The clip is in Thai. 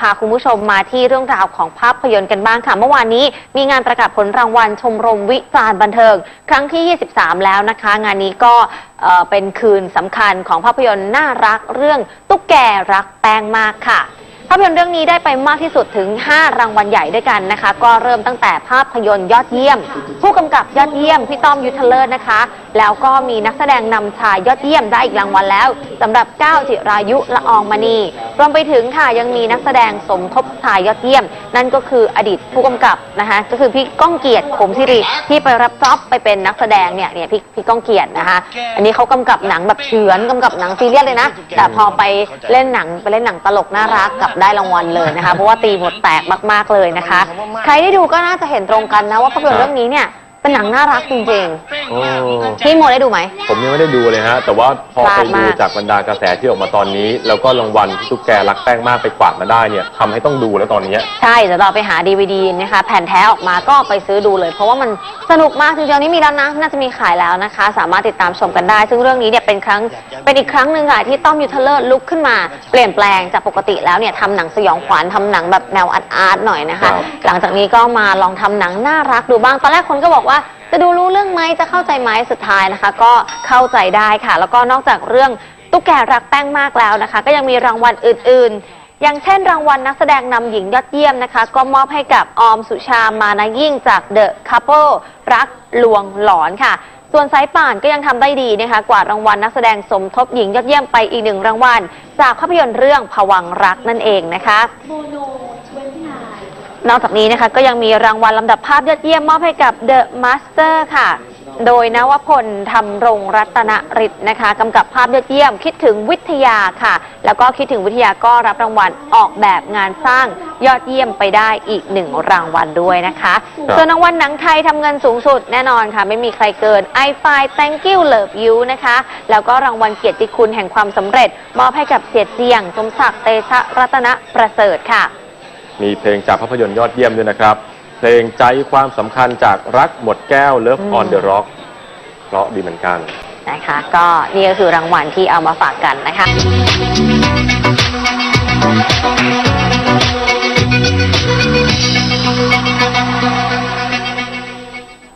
พาคุณผู้ชมมาที่เรื่องราวของภาพยนตร์กันบ้างค่ะ เมื่อวานนี้มีงานประกาศผลรางวัลชมรมวิจารณ์บันเทิง ครั้งที่ 23 แล้วนะคะ งานนี้ก็เเป็นคืนสำคัญของภาพยนตร์น่ารักเรื่องตุ๊กแกรักแป้งมากค่ะภาพยนตร์เรื่องนี้ได้ไปมากที่สุดถึง 5 รางวัลใหญ่ด้วยกันนะคะ ก็เริ่มตั้งแต่ภาพยนตร์ยอดเยี่ยม กำกับยอดเยี่ยมพี่ต้อมยุทธเลิศนะคะ แล้วก็มีนักแสดงนำชายยอดเยี่ยมได้อีกรางวัลแล้วสำหรับก้าวจิรายุละอองมณีรวมไปถึงค่ะยังมีนักแสดงสมทบชายยอดเยี่ยม นั่นก็คืออดีตผู้กำกับนะคะก็คือพี่ก้องเกียรติขมสิริที่ไปรับจ็อบไปเป็นนักแสดงเนี่ยเนี่ยพี่พี่ก้องเกียรตินะคะ อันนี้เขากำกับหนังแบบเฉือนกำกับหนังซีเรียสเลยนะ แต่พอไปเล่นหนังไปเล่นหนังตลกน่ารักกลับได้รางวัลเลยนะคะ เพราะว่าตีบทแตกมาก ๆเลยนะคะ ใครได้ดูก็น่าจะเห็นตรงกันนะว่าภาพยนตร์เรื่องนี้เนี่ย เป็นหนังน่ารักจริงโอ้ ๆ พี่โมได้ดูไหม ผมยังไม่ได้ดูเลยฮะ แต่ว่าพอพลาไปดดูมาก จากบรรดากระแสที่ออกมาตอนนี้ แล้วก็รางวัลที่ตุ๊กแกรักแป้งมากไปกวาดมาได้เนี่ยทำให้ต้องดูแล้วตอนนี้ใช่เดี๋ยวเราไปหา DVD นะคะ แผ่นแท้ออกมาก็ไปซื้อดูเลย เพราะว่ามันสนุกมากจริงๆตอนนี้มีแล้วนะ น่าจะมีขายแล้วนะคะ สามารถติดตามชมกันได้ ซึ่งเรื่องนี้เนี่ยเป็นครั้งเป็นอีกครั้งหนึ่งค่ะที่ต้อมยุทธเลิศลุกขึ้นมา เปลี่ยนแปลงจากปกติแล้วเนี่ยทำหนังสยองขวัญทำหนังแบบแนวอาร์ตอาร์ตหน่อยนะคะ ครับ หลังจากนี้ก็มาลองทำหนังน่ารักดูบ้างตอนแรกคนก็บอกว่า จะดูรู้เรื่องไหมจะเข้าใจไหมสุดท้ายนะคะ ก็เข้าใจได้ค่ะ แล้วก็นอกจากเรื่องตุ๊กแกรักแป้งมากแล้วนะคะ ก็ยังมีรางวัลอื่น ๆ อย่างเช่นรางวัลนักแสดงนำหญิงยอดเยี่ยมนะคะ ก็มอบให้กับออมสุชามานายิ่งจากเดอะคัพเปิลรักลวงหลอนค่ะ ส่วนสายป่านก็ยังทำได้ดีนะคะ กว่ารางวัลนักแสดงสมทบหญิงยอดเยี่ยมไปอีกหนึ่งรางวัล จากภาพยนตร์เรื่องผวังรักนั่นเองนะคะน อกจากนี้นะคะก็ยังมีรางวัลลำดับภาพยอดเยี่ยมมอบให้กับ The Master ค่ะ โดยนวพลทำรงรัตนฤทธิ์นะคะกำกับภาพยอดเยี่ยมคิดถึงวิทยาค่ะ แล้วก็คิดถึงวิทยาก็รับรางวัลออกแบบงานสร้างยอดเยี่ยมไปได้อีกหนึ่งรางวัลด้วยนะคะ ครับ ส่วนรางวัลหนังไทยทำเงินสูงสุดแน่นอนค่ะ ไม่มีใครเกิน i f i Thank you Love you นะคะ แล้วก็รางวัลเกียรติคุณแห่งความสำเร็จ มอบให้กับเสียเจียง สมศักดิ์เตชะรัตนประเสริฐค่ะ มีเพลงจากภาพยนตร์ยอดเยี่ยมด้วยนะครับ เพลงใจความสำคัญจากรักหมดแก้ว Love อืม on the Rock เพราะดีเหมือนกัน นะคะ ก็นี่ก็คือรางวัลที่เอามาฝากกันนะคะ